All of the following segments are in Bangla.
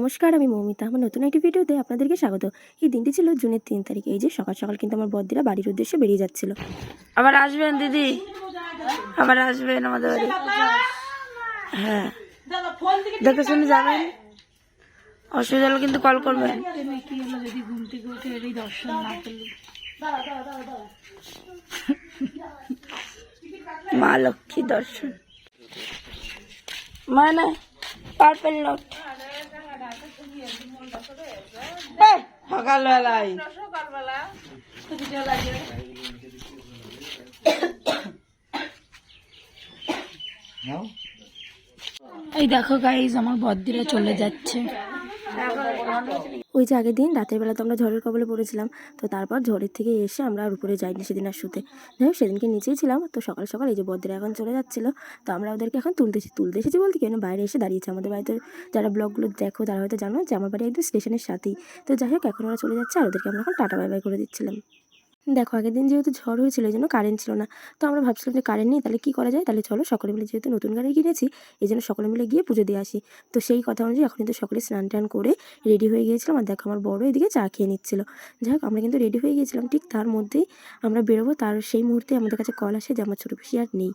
নমস্কার, আমি মৌমিতা। আমার নতুন একটি ভিডিওতে আপনাদেরকে স্বাগত। এই দিনটি ছিল জুনের তিন তারিখ। এই যে সকাল সকাল কিন্তু আমার বদ্দিরা বাড়ির উদ্দেশ্যে বেরিয়ে যাচ্ছিল। আবার আসবেন দিদি? আবার আসবেন আমাদের বাড়ি। হ্যাঁ। দেখে শুনে যাবেন। অসুবিধা হলে কিন্তু কল করবেন। মা লক্ষ্মী দর্শন। মানে পার্পেল নোট সকালবেলায়। এই দেখো গাইজ আমার বদ্দিরা চলে যাচ্ছে। ওই যে আগের দিন রাতের বেলা তো আমরা ঝড়ের কবলে পড়েছিলাম, তো তারপর ঝড়ের থেকে এসে আমরা আর উপরে যাইনি সেদিন আর শুতে। যাই হোক, সেদিনকে নিচেই ছিলাম, তো সকাল সকাল এই যে বদ্রে এখন চলে যাচ্ছিল, তো আমরা ওদেরকে এখন তুলতেছি তুলতে এসেছি বলতে কি মানে বাইরে এসে দাঁড়িয়েছে আমাদের বাড়িতে। যারা ব্লগগুলো দেখো, তারা হয়তো জানো যে আমার বাড়ি একদম স্টেশনের সাথেই। তো যাই হোক, এখন ওরা চলে যাচ্ছে আর ওদেরকে আমরা এখন টাটা বাই বাই করে দিচ্ছিলাম। দেখো, আগের দিন যেহেতু ঝড় হয়েছিল, এই জন্য কারেন্ট ছিল না। তো আমরা ভাবছিলাম যে কারেন্ট নেই, তাহলে কী করা যায়? তাহলে চলো সকলে মিলে যেহেতু নতুন গাড়ি কিনেছি, এই জন্য সকলে মিলে গিয়ে পুজো দিয়ে আসি। তো সেই কথা অনুযায়ী এখন কিন্তু সকলে স্নান টান করে রেডি হয়ে গিয়েছিলাম আর দেখো আমার বড় এদিকে চা খেয়ে নিচ্ছিল। যাই হোক, আমরা কিন্তু রেডি হয়ে গিয়েছিলাম। ঠিক তার মধ্যেই আমরা বেরোবো, তার সেই মুহূর্তে আমাদের কাছে কল আসে যে আমার ছোটো পিসি আর নেই।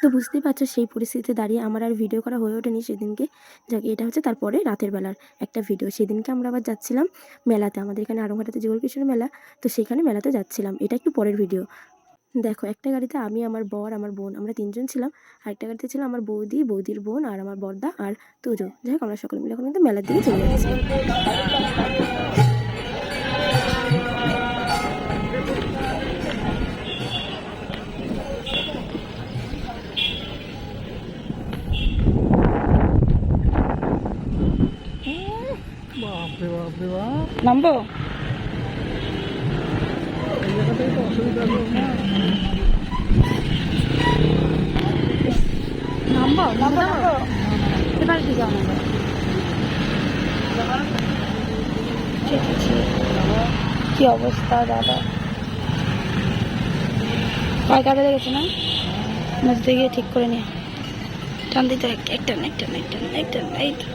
তো বুঝতেই পারছ, সেই পরিস্থিতিতে দাঁড়িয়ে আমার আর ভিডিও করা হয়ে ওঠেনি সেদিনকে। যাক, এটা হচ্ছে তারপরে রাতের বেলার একটা ভিডিও সেদিনকে আমরা আবার যাচ্ছিলাম মেলাতে, আমাদের এখানে আরংঘাটাতে যুগল কিশোর মেলা, তো সেখানে মেলাতে যাচ্ছিলাম। এটা একটু পরের ভিডিও দেখো, একটা গাড়িতে আমি, আমার বর, আমার বোন, আমরা তিনজন ছিলাম। আর একটা গাড়িতে ছিল আমার বৌদি, বৌদির বোন আর আমার বর্দা আর তুজো। যাই হোক, আমরা সকলে মিলে এখন কিন্তু মেলার দিকে চলে যাচ্ছি নামবো নামবো নামবো নামবো এবার কি যাও কি অবস্থা দাদা? কয় কাজে লেগেছে না? নদীতে গিয়ে ঠিক করে নিয়ে। টান দিতে একটা একটা একটা একটা একটা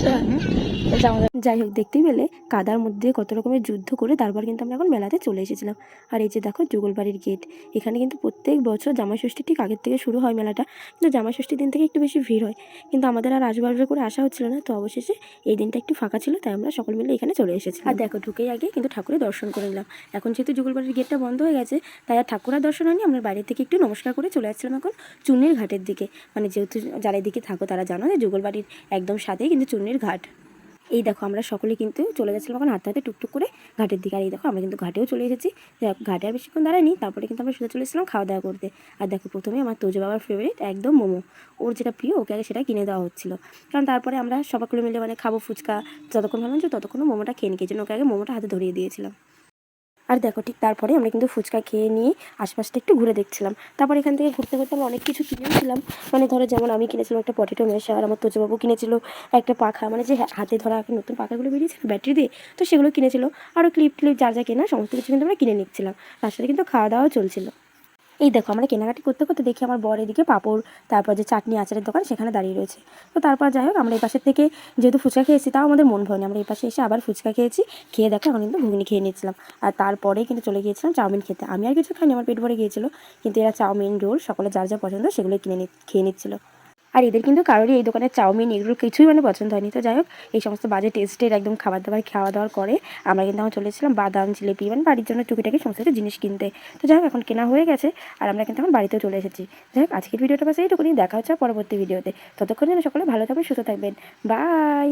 না এই তো আচ্ছা, আমাদের যাই হোক দেখতেই পেলে কাদার মধ্যে কত রকমের যুদ্ধ করে তারপর কিন্তু আমরা এখন মেলাতে চলে এসেছিলাম। আর এই যে দেখো যুগলবাড়ির গেট এখানে কিন্তু প্রত্যেক বছর জামাই ষষ্ঠী ঠিক আগের থেকে শুরু হয় মেলাটা। কিন্তু জামাই ষষ্ঠীর দিন থেকে একটু বেশি ভিড় হয়। কিন্তু আমাদের আর আসবাসবে করে আসা হচ্ছিল না, তো অবশেষে এই দিনটা একটু ফাঁকা ছিল, তাই আমরা সকল মিলে এখানে চলে এসেছি আর দেখো, ঢুকেই আগে কিন্তু ঠাকুরের দর্শন করে নিলাম। এখন যেহেতু যুগলবাড়ির গেটটা বন্ধ হয়ে গেছে, তাই আর ঠাকুরের দর্শন হয়নি, আমরা বাইরে থেকে একটু নমস্কার করে চলে আসছিলাম এখন চুন্নির ঘাটের দিকে। মানে যেহেতু যারা এদিকে থাকো তারা জানো যে যুগলবাড়ির একদম সাথেই কিন্তু চুন্নির ঘাট। এই দেখো আমরা সকলে কিন্তু চলে যাচ্ছিলাম এখন হাতে হাতে টুকটুক করে ঘাটের দিকে। আর এই দেখো আমরা কিন্তু ঘাটেও চলে এসেছি। ঘাটে আর বেশিক্ষণ দাঁড়ায়নি, তারপরে কিন্তু আমরা সোজা চলে এসেছিলাম খাওয়া দাওয়া করতে। আর দেখো প্রথমে আমার তোজো বাবার ফেভারিট একদম মোমো। ওর যেটা প্রিয়, ওকে আগে সেটা কিনে দেওয়া হচ্ছিল। কারণ তারপরে আমরা সবাই মিলে মানে খাব ফুচকা, যতক্ষণ ভালো যে ততক্ষণ মোমোটা খেয়ে নিকে জন্য ওকে আগে মোমোটা হাতে ধরিয়ে দিয়েছিলাম। আর দেখো ঠিক তারপরে আমরা কিন্তু ফুচকা খেয়ে নিয়ে আশপাশটা একটু ঘুরে দেখছিলাম। তারপর এখান থেকে ঘুরতে ঘুরতে আমরা অনেক কিছু কিনেছিলাম। মানে ধরো যেমন আমি কিনেছিলাম একটা পটেটো মেশা আর আমার তোজবাবু কিনেছিল একটা পাখা। মানে যে হা- হাতে ধরা এখন নতুন পাখাগুলো বেরিয়েছিল ব্যাটারি দিয়ে, তো সেগুলো কিনেছিল। আরও ক্লিপ ক্লিপ যা যা কেনা, সমস্ত কিছু কিন্তু আমরা কিনে নিচ্ছিলাম। তার সাথে কিন্তু খাওয়া দাওয়াও চলছিল। এই দেখো, আমরা কেনাকাটি করতে করতে দেখি আমার বর এদিকে পাঁপড়, তারপর যে চাটনি, আচারের দোকান, সেখানে দাঁড়িয়ে রয়েছে। তো তারপর যাই হোক, আমরা এই পাশের থেকে যেহেতু ফুচকা খেয়েছি, তাও আমাদের মন ভয়নি আমরা এই পাশে এসে আবার ফুচকা খেয়েছি। খেয়ে দেখো, এখন কিন্তু ঘুগনি খেয়ে নিয়েছিলাম। আর তারপরে কিন্তু চলে গিয়েছিলাম চাউমিন খেতে। আমি আর কিছু খাইনি, আমার পেট ভরে গিয়েছিল। কিন্তু এরা চাউমিন, রোল, সকলে যার যা পছন্দ সেগুলো কিনে খেয়ে নিচ্ছিল। আর এদের কিন্তু কারোরই এই দোকানের চাউমিন, এগুলো কিছুই মানে পছন্দ হয়নি। তো যাই হোক, এই সমস্ত বাজে টেস্টের একদম খাবার দাবার খাওয়া দাওয়ার করে আমরা কিন্তু এখন চলেছিলাম বাদাম, জিলিপি মানে বাড়ির জন্য টুকিটাকি সমস্ত জিনিস কিনতে। তো যাই হোক, এখন কেনা হয়ে গেছে আর আমরা কিন্তু এখন বাড়িতেও চলে এসেছি। যাই হোক, আজকের ভিডিওটা পাশে এইটুকুনি, দেখা হচ্ছে পরবর্তী ভিডিওতে। ততক্ষণ যেন সকলে ভালো থাকবেন, সুস্থ থাকবেন। বাই!